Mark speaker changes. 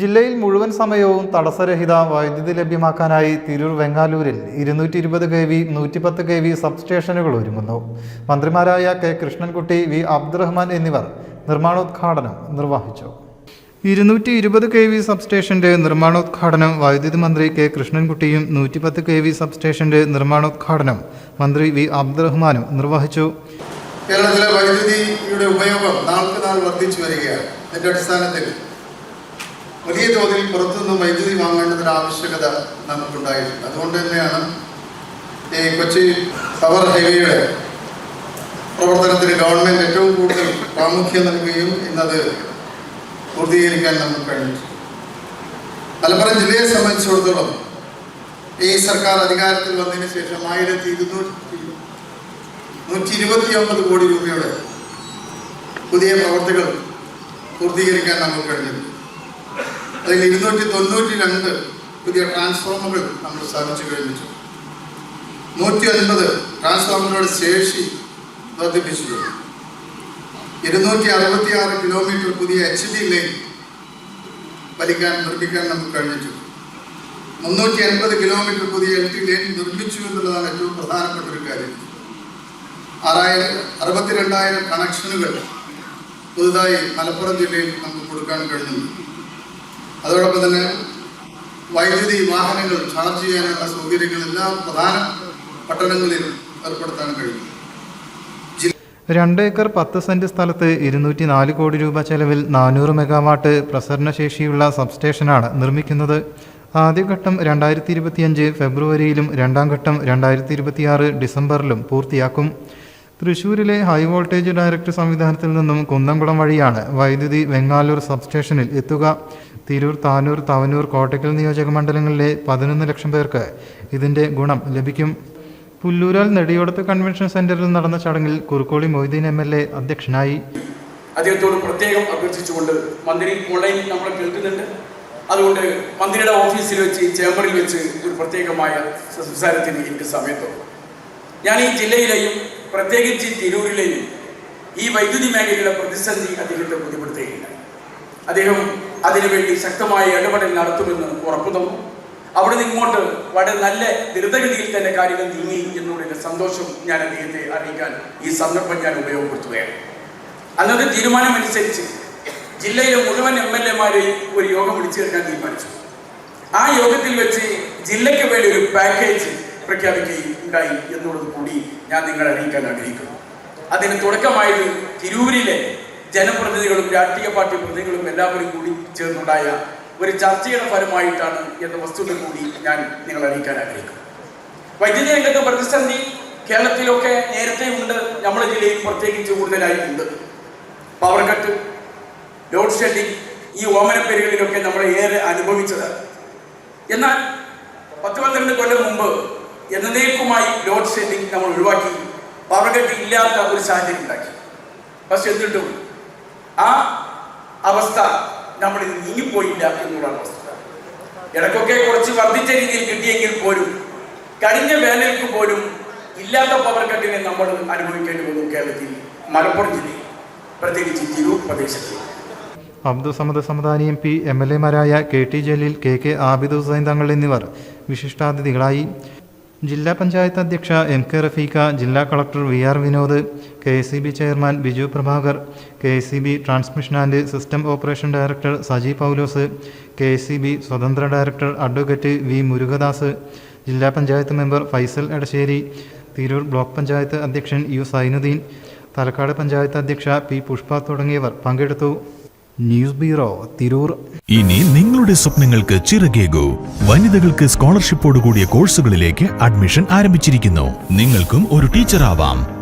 Speaker 1: ജില്ലയിൽ മുഴുവൻ സമയവും തടസ്സരഹിത വൈദ്യുതി ലഭ്യമാക്കാനായി തിരൂർ വെങ്ങാലൂരിൽ ഇരുന്നൂറ്റി ഇരുപത് കെ വി നൂറ്റിപ്പത്ത് കെ വി സബ്സ്റ്റേഷനുകൾ ഒരുങ്ങുന്നു. മന്ത്രിമാരായ കെ കൃഷ്ണൻകുട്ടി വി അബ്ദുറഹ്മാൻ എന്നിവർ നിർമ്മാണോദ്ഘാടനം നിർവഹിച്ചു. ഇരുന്നൂറ്റി ഇരുപത് കെ വി സബ്സ്റ്റേഷന്റെ നിർമ്മാണോദ്ഘാടനം വൈദ്യുതി മന്ത്രി കെ കൃഷ്ണൻകുട്ടിയും നൂറ്റിപ്പത്ത് കെ വി സബ്സ്റ്റേഷന്റെ നിർമ്മാണോദ്ഘാടനം മന്ത്രി വി അബ്ദുറഹ്മാനും നിർവഹിച്ചു.
Speaker 2: കേരളത്തിലെ വൈദ്യുതിയുടെ ഉപയോഗം നാൾക്ക് നാൾ വർദ്ധിച്ചു വരികയാണ്. ഇതിന്റെ അടിസ്ഥാനത്തിൽ വലിയ തോതിൽ പുറത്തുനിന്ന് വൈദ്യുതി വാങ്ങേണ്ടതിന്റെ ആവശ്യകത നമുക്കുണ്ടായിട്ടുണ്ട്. അതുകൊണ്ട് തന്നെയാണ് ഈ കൊച്ചി പവർ ഹൈവേയുടെ പ്രവർത്തനത്തിന് ഗവൺമെന്റ് ഏറ്റവും കൂടുതൽ പ്രാമുഖ്യം നൽകുകയും ഇന്നത് പൂർത്തീകരിക്കാൻ നമുക്ക് കഴിഞ്ഞു. മലപ്പുറം ജില്ലയെ സംബന്ധിച്ചിടത്തോളം ഈ സർക്കാർ അധികാരത്തിൽ വന്നതിന് ശേഷം ആയിരത്തി ഇരുന്നൂറ്റി നൂറ്റി ഇരുപത്തി ഒമ്പത് കോടി രൂപയുടെ പുതിയ പ്രവർത്തികൾ പൂർത്തീകരിക്കാൻ നമുക്ക് കഴിഞ്ഞു. അതിൽ ഇരുന്നൂറ്റി തൊണ്ണൂറ്റി രണ്ട് പുതിയ ട്രാൻസ്ഫോമറുകൾ നമ്മൾ സ്ഥാപിച്ചു കഴിഞ്ഞു നൂറ്റി അൻപത് ട്രാൻസ്ഫോമറുകളുടെ ശേഷി വർദ്ധിപ്പിച്ചു ഇരുന്നൂറ്റി അറുപത്തി ആറ് കിലോമീറ്റർ പുതിയ എച്ച് ഡി ലൈൻ വലിക്കാൻ നിർമ്മിക്കാൻ നമുക്ക് കഴിഞ്ഞിട്ടുണ്ട്. മുന്നൂറ്റി അൻപത് കിലോമീറ്റർ പുതിയ എൽ ടി ലൈൻ നിർമ്മിച്ചു എന്നുള്ളതാണ് ഏറ്റവും പ്രധാനപ്പെട്ട ഒരു കാര്യം. ആറായിരം അറുപത്തിരണ്ടായിരം കണക്ഷനുകൾ പുതുതായി മലപ്പുറം ജില്ലയിൽ നമുക്ക് കൊടുക്കാൻ കഴിഞ്ഞു അതോടൊപ്പം തന്നെ വൈദ്യുതി വാഹനങ്ങൾ ചാർജ് ചെയ്യാനുള്ള സൗകര്യങ്ങളെല്ലാം പ്രധാന പട്ടണങ്ങളിലും ഏർപ്പെടുത്താൻ കഴിയും.
Speaker 1: രണ്ട് ഏക്കർ പത്ത് സെന്റ് സ്ഥലത്ത് ഇരുന്നൂറ്റി നാല് കോടി രൂപ ചെലവിൽ നാനൂറ് മെഗാവാട്ട് പ്രസരണശേഷിയുള്ള സബ്സ്റ്റേഷനാണ് നിർമ്മിക്കുന്നത്. ആദ്യഘട്ടം രണ്ടായിരത്തി ഇരുപത്തിയഞ്ച് ഫെബ്രുവരിയിലും രണ്ടാം ഘട്ടം രണ്ടായിരത്തി ഇരുപത്തിയാറ് ഡിസംബറിലും പൂർത്തിയാക്കും. തൃശൂരിലെ ഹൈ വോൾട്ടേജ് ഡയറക്ട് സംവിധാനത്തിൽ നിന്നും കുന്നംകുളം വഴിയാണ് വൈദ്യുതി വെങ്ങാലൂർ സബ്സ്റ്റേഷനിൽ എത്തുക. തിരൂർ താനൂർ തവനൂർ കോട്ടയ്ക്കൽ നിയോജക മണ്ഡലങ്ങളിലെ പതിനൊന്ന് ലക്ഷം പേർക്ക് ഇതിന്റെ ഗുണം ലഭിക്കും. പുല്ലൂരാൽ നെടിയോടത്ത് കൺവെൻഷൻ സെന്ററിൽ നടന്ന ചടങ്ങിൽ Kurukkoli Moideen M L A അധ്യക്ഷനായി.
Speaker 3: അദ്ദേഹത്തോട് പ്രത്യേകം അഭ്യർത്ഥിച്ചുകൊണ്ട് മന്ത്രി ഓൺലൈനിൽ നമ്മളെ കേൾക്കുന്നുണ്ട്. അതുകൊണ്ട് മന്ത്രിയുടെ ഓഫീസിൽ വെച്ച് ചേംബറിൽ വെച്ച് ഒരു പ്രത്യേകമായ സംസാരത്തിന് എനിക്ക് സമയത്തോ ഞാൻ ഈ ജില്ലയിലെയും പ്രത്യേകിച്ച് തിരൂരിലെയും ഈ വൈദ്യുതി മേഖലയിലെ പ്രതിസന്ധി അദ്ദേഹത്തെ ബുദ്ധിമുട്ടുകയില്ല അദ്ദേഹം അതിനുവേണ്ടി ശക്തമായ ഇടപെടൽ നടത്തുമെന്ന് ഉറപ്പു തന്നു. അവിടെ നിന്ന് ഇങ്ങോട്ട് വളരെ നല്ല ദ്രുതഗതിയിൽ തന്നെ കാര്യങ്ങൾ നീങ്ങി എന്നുള്ളതിന്റെ സന്തോഷം ഞാൻ അദ്ദേഹത്തെ അറിയിക്കാൻ ഈ സന്ദർഭം ഞാൻ ഉപയോഗപ്പെടുത്തുകയാണ്. അന്നത്തെ തീരുമാനമനുസരിച്ച് ജില്ലയിലെ മുഴുവൻ എം എൽ എമാരെയും ഒരു യോഗം വിളിച്ചു ചേർക്കാൻ തീരുമാനിച്ചു. ആ യോഗത്തിൽ വെച്ച് ജില്ലയ്ക്ക് വേണ്ടി ഒരു പാക്കേജ് പ്രഖ്യാപിക്കുകയും ഉണ്ടായി എന്നുള്ളത് കൂടി ഞാൻ നിങ്ങളെ അറിയിക്കാൻ ആഗ്രഹിക്കുന്നു. അതിന് തുടക്കമായത് തിരൂരിലെ ജനപ്രതിനിധികളും രാഷ്ട്രീയ പാർട്ടി പ്രതിനിധികളും എല്ലാവരും കൂടി ചേർന്നുണ്ടായ ഒരു ചർച്ചയുടെ ഫലമായിട്ടാണ് എന്ന വസ്തുത കൂടി ഞാൻ നിങ്ങളെ അറിയിക്കാൻ ആഗ്രഹിക്കുന്നു. വൈദ്യുതി രംഗത്ത് പ്രതിസന്ധി കേരളത്തിലൊക്കെ നേരത്തെ ഉണ്ട് നമ്മുടെ ജില്ലയിൽ പ്രത്യേകിച്ച് കൂടുതലായി ഉണ്ട്. പവർ കട്ട് ലോഡ് ഷെഡിങ് ഈ ഓമന ഓമനപ്പേരുകളിലൊക്കെ നമ്മൾ ഏറെ അനുഭവിച്ചതാണ് എന്നാൽ പത്ത് പന്ത്രണ്ട് കൊല്ലം മുമ്പ് എന്നേക്കുമായി ലോഡ് ഷെഡിങ് നമ്മൾ ഒഴിവാക്കി പവർ കട്ട് ഇല്ലാത്ത ഒരു സാഹചര്യം ഉണ്ടാക്കി. പക്ഷെ എന്നിട്ടും ആ അവസ്ഥ നമ്മൾ നീങ്ങിപ്പോയില്ല എന്നുള്ളതാണ് അവസ്ഥ. ഇടയ്ക്കൊക്കെ കുറച്ച് വർദ്ധിച്ച രീതിയിൽ കിട്ടിയെങ്കിൽ പോലും കഴിഞ്ഞ വേനൽക്ക് പോലും ഇല്ലാത്ത പവർ കട്ടിനെ നമ്മൾ അനുഭവിക്കേണ്ടി വന്നു കേരളത്തിൽ മലപ്പുറം ജില്ലയിൽ പ്രത്യേകിച്ച് തിരൂർ പ്രദേശത്ത്.
Speaker 1: Abdul Samad Samadani M P M L എമാരായ K T Jaleel K K Abid Hussain Thangal എന്നിവർ വിശിഷ്ടാതിഥികളായി. ജില്ലാ പഞ്ചായത്ത് അധ്യക്ഷ എം കെ റഫീഖ ജില്ലാ collector V R Vinod K S C B chairman Biju Prabhakar K S C B transmission and system operation director Saji Paulose K S C B സ്വതന്ത്ര director advocate V Murugadas ജില്ലാ panchayat member Faisal Edassery Tirur block panchayat അധ്യക്ഷൻ U Zainuddin Thalakkad panchayat അധ്യക്ഷ P Pushpa തുടങ്ങിയവർ പങ്കെടുത്തു. News bureau Tirur.
Speaker 4: ഇനി നിങ്ങളുടെ സ്വപ്നങ്ങൾക്ക് ചിറകേകൂ. വനിതകൾക്ക് സ്കോളർഷിപ്പോട് കൂടിയ കോഴ്സുകളിലേക്ക് അഡ്മിഷൻ ആരംഭിച്ചിരിക്കുന്നു. നിങ്ങൾക്കും ഒരു ടീച്ചർ ആവാം